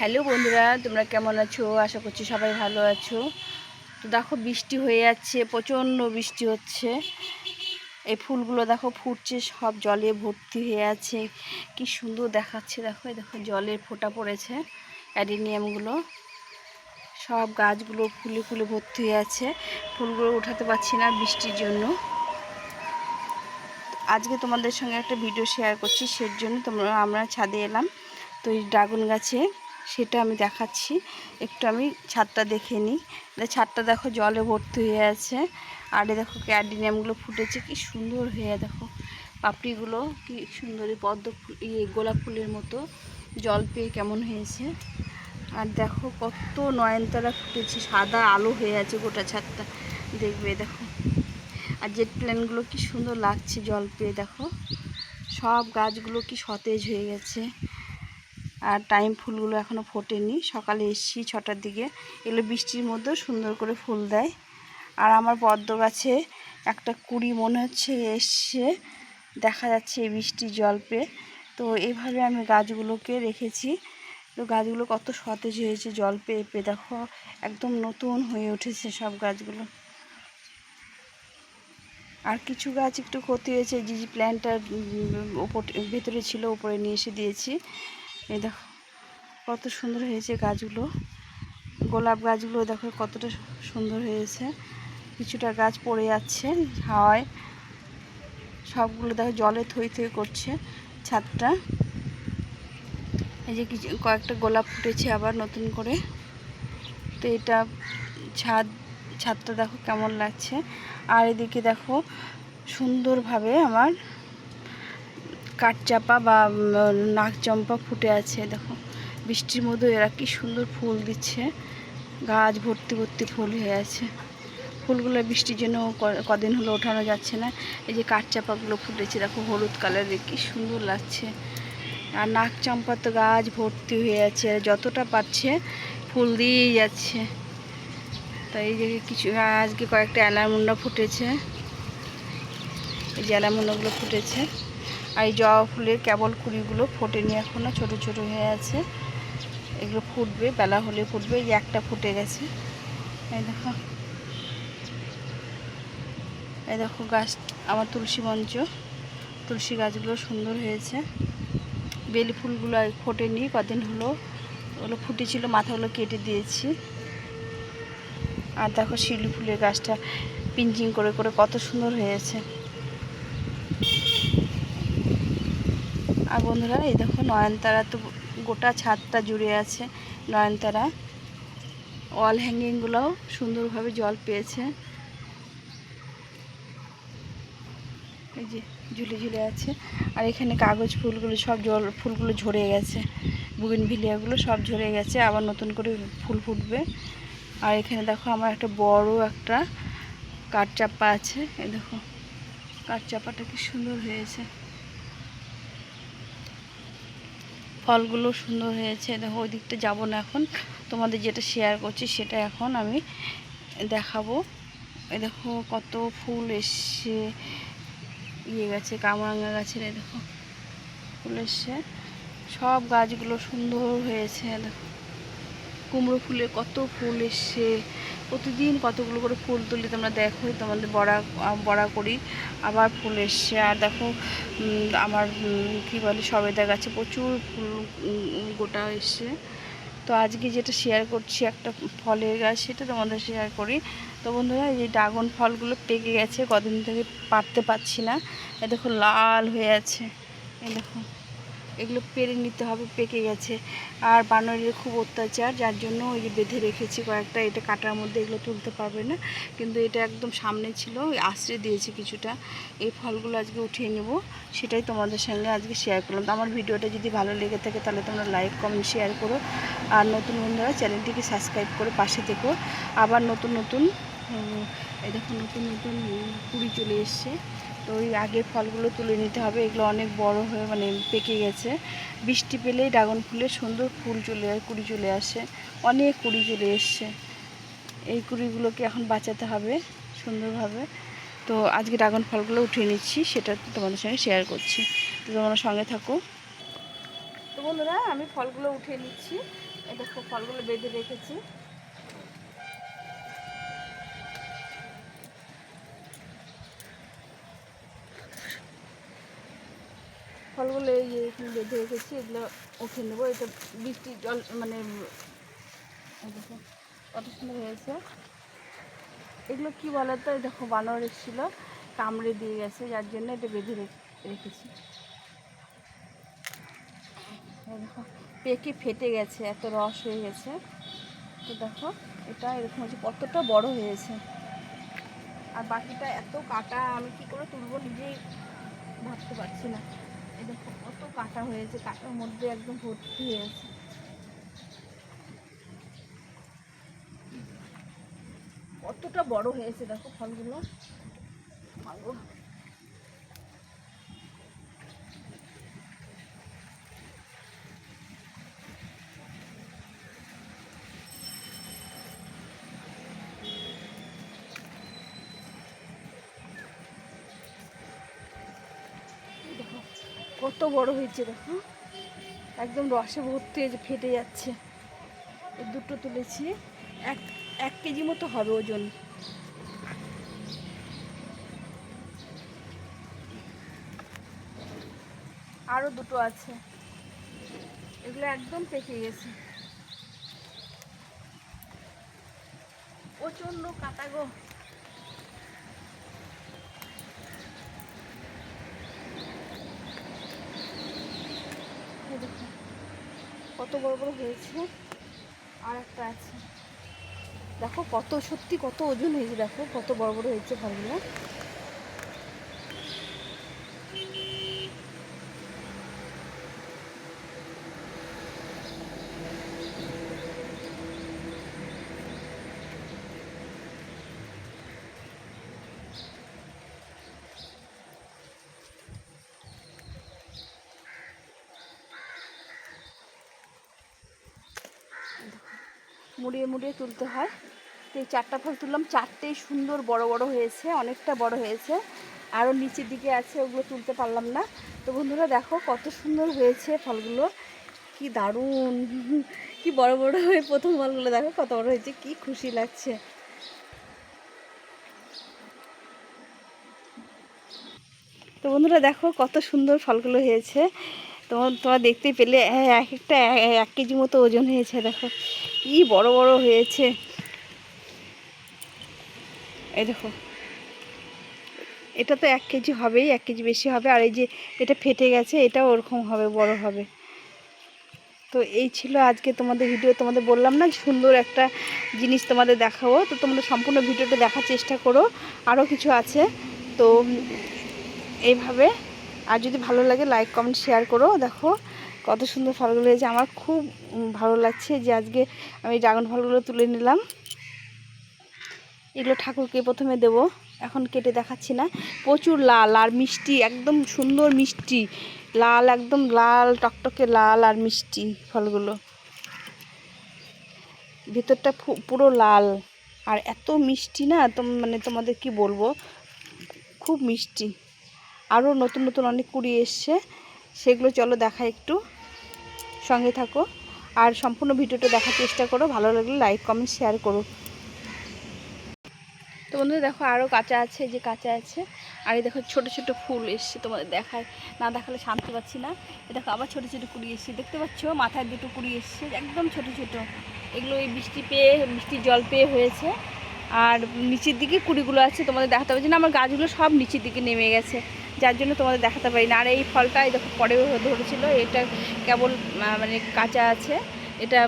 Hello বন্ধুরা, তোমরা কেমন আছো? আশা করছি সবাই ভালো আছো। তো দেখো, বৃষ্টি হয়ে যাচ্ছে, প্রচণ্ড বৃষ্টি হচ্ছে। এই ফুলগুলো দেখো, ফুটছে, সব জলে ভর্তি হয়ে আছে। কি সুন্দর দেখাচ্ছে, দেখো দেখো, জলের ফোঁটা পড়েছে, অ্যাডিনিয়ামগুলো। সব গাছগুলো ফুলে ফুলে ভর্তি হয়ে আছে। ফুলগুলো উঠাতে পারছি না বৃষ্টির জন্য। আজকে তোমাদের সঙ্গে একটা ভিডিও শেয়ার করছি, সের জন্য তোমরা, আমরা ছাদে এলাম, তো এই ড্রাগন গাছে। সেটা আমি দেখাচ্ছি। একটু আমি ছাদটা দেখে নিই ছাদটা দেখো জলে ভর্তি হয়ে আছে। আর দেখো ক্যাডিনিয়ামগুলো ফুটেছে, কি সুন্দর হয়ে দেখো পাপড়িগুলো, কি সুন্দর পদ্ম ফুল ইয়ে গোলাপ ফুলের মতো। জল পেয়ে কেমন হয়েছে। আর দেখো কত নয়নতারা ফুটেছে, সাদা আলো হয়ে আছে গোটা ছাদটা। দেখবে, দেখো। আর জেট প্ল্যানগুলো কি সুন্দর লাগছে জল পেয়ে, দেখো। সব গাছগুলো কি সতেজ হয়ে গেছে। আর টাইম ফুলগুলো এখনও ফোটেনি। সকালে এসছি ছটার দিকে। এগুলো বৃষ্টির মধ্যেও সুন্দর করে ফুল দেয়। আর আমার পদ্ম গাছে একটা কুড়ি মনে হচ্ছে এসছে। দেখা যাচ্ছে এই বৃষ্টির জল পেয়ে তো এইভাবে আমি গাছগুলোকে রেখেছি। তো গাছগুলো কত সতেজ হয়েছে জল পেয়ে পেয়ে দেখো, একদম নতুন হয়ে উঠেছে সব গাছগুলো। আর কিছু গাছ একটু ক্ষতি হয়েছে, যে প্ল্যান্টটা ওপর, ভেতরে ছিল উপরে নিয়ে এসে দিয়েছি। এই দেখো, কত সুন্দর হয়েছে গাছগুলো। গোলাপ গাছগুলো দেখো কতটা সুন্দর হয়েছে। কিছুটা গাছ পড়ে যাচ্ছে হাওয়ায়। সবগুলো দেখো জলে থই থই করছে ছাদটা। এই যে কিছু, কয়েকটা গোলাপ ফুটেছে আবার নতুন করে। তো এটা ছাদ, ছাদটা দেখো কেমন লাগছে। আর এদিকে দেখো সুন্দরভাবে আমার কাঠচাপা বা নাক চম্পা ফুটে আছে, দেখো। বৃষ্টির মধ্যে এরা কি সুন্দর ফুল দিচ্ছে। গাছ ভর্তি ভর্তি ফুল হয়ে আছে। ফুলগুলো বৃষ্টির জন্য কদিন হলো ওঠানো যাচ্ছে না। এই যে কাঠচাপাগুলো ফুটেছে, দেখো, হলুদ কালারের কি সুন্দর লাগছে। আর নাক চম্পা তো গাছ ভর্তি হয়ে আছে যতটা পাচ্ছে ফুল দিয়েই যাচ্ছে। তাই এই যে কিছু আজকে কয়েকটা অ্যালামুন্ডা ফুটেছে। এই যে অ্যালামুন্ডাগুলো ফুটেছে। আর এই জবা ফুলের কেবল কুড়িগুলো ফোটেনি এখনও ছোট ছোট হয়ে আছে। এগুলো ফুটবে, বেলা হলে ফুটবে, এই একটা ফুটে গেছে। এই দেখো। এই দেখো গাছ, আমার তুলসী মঞ্চ। তুলসী গাছগুলো সুন্দর হয়েছে। বেলি ফুলগুলো ফোটেনি কদিন হলো। ওগুলো ফুটেছিল মাথাগুলো কেটে দিয়েছি। আর দেখো শিউলি ফুলের গাছটা পিঞ্চিং করে করে কত সুন্দর হয়েছে। আর বন্ধুরা, এই দেখো নয়নতারা তো গোটা ছাদটা জুড়ে আছে। নয়নতারা ওয়াল হ্যাঙ্গিংগুলোও সুন্দরভাবে জল পেয়েছে। এই যে ঝুলে ঝুলে আছে। আর এখানে কাগজ ফুলগুলো সব জল, ফুলগুলো ঝরে গেছে। বুগিন ভিলিয়াগুলো সব ঝরে গেছে, আবার নতুন করে ফুল ফুটবে। আর এখানে দেখো আমার একটা বড় একটা কাঠচাপা আছে। এই দেখো কাঠচাপাটা কি সুন্দর হয়েছে। ফলগুলো সুন্দর হয়েছে। দেখো ওই দিকটা যাব না এখন। তোমাদের যেটা শেয়ার করছি, সেটা এখন আমি দেখাবো। দেখো, কত ফুল এসছে। ইয়ে গেছে কামরাঙ্গা গাছের দেখো, ফুল এসছে। সব গাছগুলো সুন্দর হয়েছে দেখো। কুমড়ো ফুলে কত ফুল এসছে। প্রতিদিন কতগুলো করে ফুল তুলি, তোমরা দেখো তোমাদের বড়া বড়া করি, আবার ফুল এসছে। আর দেখো আমার কি বলে, সবেদা গাছে প্রচুর ফুল গোটা এসছে। তো আজকে যেটা শেয়ার করছি, একটা ফলের গাছ, সেটা তোমাদের শেয়ার করি। তো বন্ধুরা, এই ড্রাগন ফলগুলো পেকে গেছে, কদিন থেকে পারতে পারছি না। এ দেখো, লাল হয়ে আছে। এ দেখো। এগুলো পেরে নিতে হবে, পেকে গেছে। আর বানরের খুব অত্যাচার, যার জন্য ওই যে বেঁধে রেখেছি কয়েকটা, এটা কাটার মধ্যে এগুলো তুলতে পারবে না। কিন্তু এটা একদম সামনে ছিল আশ্রে দিয়েছি কিছুটা। এই ফলগুলো আজকে উঠিয়ে নেব, সেটাই তোমাদের সঙ্গে আজকে শেয়ার করলাম। তো আমার ভিডিওটা যদি ভালো লেগে থাকে, তাহলে তোমরা লাইক কমেন্ট শেয়ার করো। আর নতুন বন্ধুরা, চ্যানেলটিকে সাবস্ক্রাইব করে পাশে থেকো। আবার নতুন নতুন এই দেখো, নতুন নতুন পুরী চলে এসছে। তো ওই আগের ফলগুলো তুলে নিতে হবে। এগুলো অনেক বড় হয়ে মানে পেকে গেছে। বৃষ্টি পেলেই ড্রাগন ফুলের সুন্দর ফুল চলে কুড়ি চলে আসে। অনেক কুড়ি চলে এসছে। এই কুড়িগুলোকে এখন বাঁচাতে হবে সুন্দরভাবে। তো আজকে ড্রাগন ফলগুলো উঠিয়ে নিচ্ছি, সেটা তোমাদের সঙ্গে শেয়ার করছি। তো তোমরা সঙ্গে থাকো। তো বন্ধুরা, আমি ফলগুলো উঠিয়ে নিচ্ছি। এটা ফলগুলো বেঁধে রেখেছি। ফলগুলো এই বেঁধে রেখেছি এগুলো উঠে নেব। এটা বৃষ্টি জল মানে কত সুন্দর হয়েছে। এগুলো কি বলো তো দেখো, বানর এসেছিল, কামড়ে দিয়ে গেছে, যার জন্য এটা বেঁধে রেখে- রেখেছি। দেখো, পেকে ফেটে গেছে, এত রস হয়ে গেছে। তো দেখো, এটা এরকম হচ্ছে কতটা বড় হয়েছে। আর বাকিটা এত কাটা, আমি কি করে তুলবো নিজেই ভাবতে পারছি না। দেখো কত কাটা হয়েছে, কাটার মধ্যে একদম ভর্তি হয়েছে কতটা বড় হয়েছে দেখো ফলগুলো মাগো। এই দেখো, কত বড় হয়েছে দেখো। একদম রসে ভর্তি হয়েছে, ফেটে যাচ্ছে। দুটো তুলেছি, এক এক কেজি মতো হবে ওজন। আরও দুটো আছে। এগুলো একদম পেকে গেছে। প্রচণ্ড কাটা গো এই দেখো, কত বড় বড় হয়েছে। আর একটা আছে। দেখো কত, সত্যি কত ওজন হয়েছে, দেখো কত বড় বড় হয়েছে ফলগুলো মুড়িয়ে মুড়িয়ে তুলতে হয়। তো এই চারটা ফল তুললাম, চারটেই সুন্দর বড় বড় হয়েছে, অনেকটা বড় হয়েছে। আরও নিচের দিকে আছে, ওগুলো তুলতে পারলাম না। তো বন্ধুরা দেখো কত সুন্দর হয়েছে ফলগুলো। কি দারুণ, কি বড় বড় হয়ে প্রথম ফলগুলো দেখো কত বড় হয়েছে, কি খুশি লাগছে। তো বন্ধুরা দেখো কত সুন্দর ফলগুলো হয়েছে। তোমার তোমরা দেখতে পেলে এক, একটা এক কেজি মতো ওজন হয়েছে, দেখো। কি বড় বড় হয়েছে। এই দেখো। এটা তো এক কেজি হবেই, এক কেজি বেশি হবে। আর এই যে এটা ফেটে গেছে এটাও ওরকম হবে, বড় হবে। তো এই ছিল আজকে তোমাদের ভিডিও তোমাদের বললাম না, সুন্দর একটা জিনিস তোমাদের দেখাবো। তো তোমরা সম্পূর্ণ ভিডিওটা দেখার চেষ্টা করো। আরও কিছু আছে। তো এইভাবে। আর যদি ভালো লাগে লাইক কমেন্ট শেয়ার করো। দেখো কত সুন্দর ফলগুলো হয়েছে। আমার খুব ভালো লাগছে যে আজকে আমি ড্রাগন ফলগুলো তুলে নিলাম। এগুলো ঠাকুরকে প্রথমে দেব। এখন কেটে দেখাচ্ছি না। প্রচুর লাল আর মিষ্টি, একদম সুন্দর মিষ্টি। লাল, একদম লাল, টকটকে লাল আর মিষ্টি ফলগুলো। ভিতরটা পুরো লাল। আর এত মিষ্টি না মানে তোমাদের কি বলব? খুব মিষ্টি। আরও নতুন নতুন অনেক কুড়ি এসছে। সেগুলো চলো দেখা একটু। সঙ্গে থাকো। আর সম্পূর্ণ ভিডিওটা দেখার চেষ্টা করো। ভালো লাগলে লাইক কমেন্ট শেয়ার করো। তো বন্ধুরা দেখো আরও কাঁচা আছে যে কাঁচা আছে। আর এই দেখো ছোট ছোট ফুল এসছে তোমাদের দেখায়। না দেখালে শান্তি পাচ্ছি না। এই দেখো আবার ছোট ছোট কুড়ি এসছে। দেখতে পাচ্ছ? মাথায় দুটো কুড়ি এসছে, একদম ছোট ছোট। এগুলো এই বৃষ্টি পেয়ে, বৃষ্টির জল পেয়ে হয়েছে। আর নিচের দিকে কুড়িগুলো আছে, তোমাদের দেখাতে পারছি না, আমার গাছগুলো সব নিচের দিকে নেমে গেছে। যার জন্য তোমাদের দেখাতে পারি না আর এই ফলটা, এই দেখো, পরেও ধরেছিল, এটা কেবল মানে কাঁচা আছে। এটা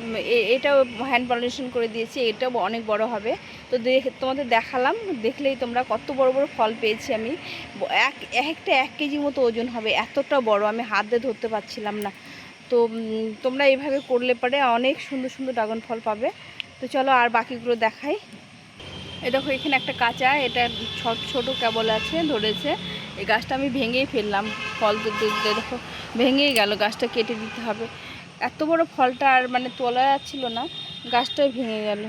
এটাও হ্যান্ড পলিনেশন করে দিয়েছি, এটাও অনেক বড় হবে। তো তোমাদের দেখালাম, দেখলেই তোমরা কত বড় বড় ফল পেয়েছি আমি। এক এক, একটা এক কেজি মতো ওজন হবে, এতটা বড়, আমি হাত দিয়ে ধরতে পারছিলাম না। তো তোমরা এইভাবে করলে পরে অনেক সুন্দর সুন্দর ড্রাগন ফল পাবে। তো চলো আর বাকিগুলো দেখাই। এ দেখো, এখানে একটা কাঁচা, এটা ছোট কেবল আছে, ধরেছে। এই গাছটা আমি ভেঙেই ফেললাম, ফল তুলতে দেখো, ভেঙেই গেল, গাছটা কেটে দিতে হবে। এত বড় ফলটা আর মানে তোলা যাচ্ছিল না, গাছটাই ভেঙে গেল।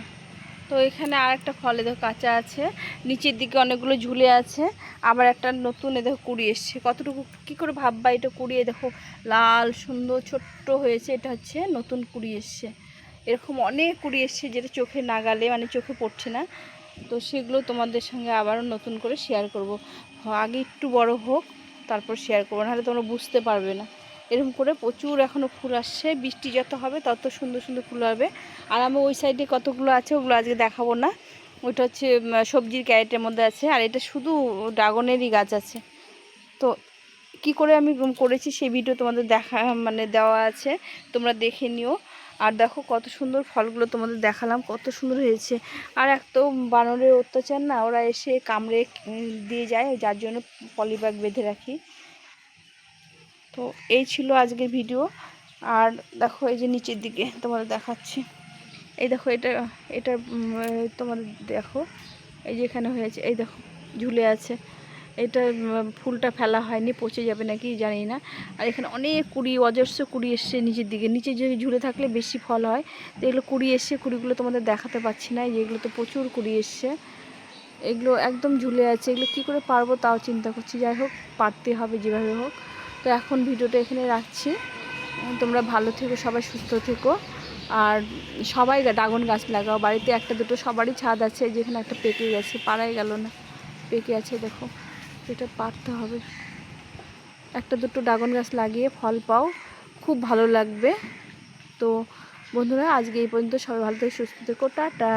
তো এখানে আর একটা ফল, এ দেখো কাঁচা আছে, নিচের দিকে অনেকগুলো ঝুলে আছে, আবার একটা নতুন, এ দেখো কুড়ি এসছে। কতটুকু, কী করে ভাববা এটা কুড়িয়ে দেখো লাল, সুন্দর, ছোট্ট হয়েছে, এটা হচ্ছে নতুন কুড়ি এসছে। এরকম অনেক কুড়ি এসছে যেটা চোখে নাগালে মানে চোখে পড়ছে না। তো সেগুলো তোমাদের সঙ্গে আবারও নতুন করে শেয়ার করব। আগে একটু বড় হোক, তারপর শেয়ার করব, নাহলে তোমরা বুঝতে পারবে না। এরকম করে প্রচুর এখনও ফুল আসছে, বৃষ্টি যত হবে তত সুন্দর সুন্দর ফুল হবে। আর আমি ওই সাইডে কতগুলো আছে ওগুলো আজকে দেখাবো না। ওইটা হচ্ছে সবজির ক্যারেটের মধ্যে আছে, আর এটা শুধু ড্রাগনেরই গাছ আছে। তো কি করে আমি করেছি সেই ভিডিও তোমাদের দেখা মানে দেওয়া আছে, তোমরা দেখে নিও। আর দেখো কত সুন্দর ফলগুলো তোমাদের দেখালাম, কত সুন্দর হয়েছে। আর এক তো বানরের অত্যাচার না, ওরা এসে কামড়ে দিয়ে যায়, যার জন্য পলিব্যাগ বেঁধে রাখি। তো এই ছিল আজকের ভিডিও আর দেখো এই যে নিচের দিকে তোমাদের দেখাচ্ছি। এই দেখো এটা এটা তোমাদের দেখো। এই যে এখানে হয়েছে এই দেখো, ঝুলে আছে। এটা ফুলটা ফেলা হয়নি, পচে যাবে নাকি জানি না। আর এখানে অনেক কুড়ি, অজস্র কুড়ি এসছে নিচের দিকে। নিচে যে ঝুলে থাকলে বেশি ফল হয়। তো এগুলো কুড়ি এসছে, কুড়িগুলো তোমাদের দেখাতে পাচ্ছি না। যেগুলো তো প্রচুর কুড়ি এসছে। এগুলো একদম ঝুলে আছে। এগুলো কী করে পারব তাও চিন্তা করছি। যাই হোক, পারতে হবে যেভাবে হোক। তো এখন ভিডিওটা এখানে রাখছি। তোমরা ভালো থেকো, সবাই সুস্থ থেকো। আর সবাই ড্রাগন গাছ লাগাও। বাড়িতে একটা দুটো সবারই ছাদ আছে, যেখানে একটা পেকে গেছে। পাড়াই গেল না। পেকে আছে, দেখো। এটা পারতে হবে। একটা দুটো ড্রাগন গাছ লাগিয়ে ফল পাও, খুব ভালো লাগবে। তো বন্ধুরা, আজকে এই পর্যন্ত সবাই ভালো থেকে সুস্থ থেকো, টাটা।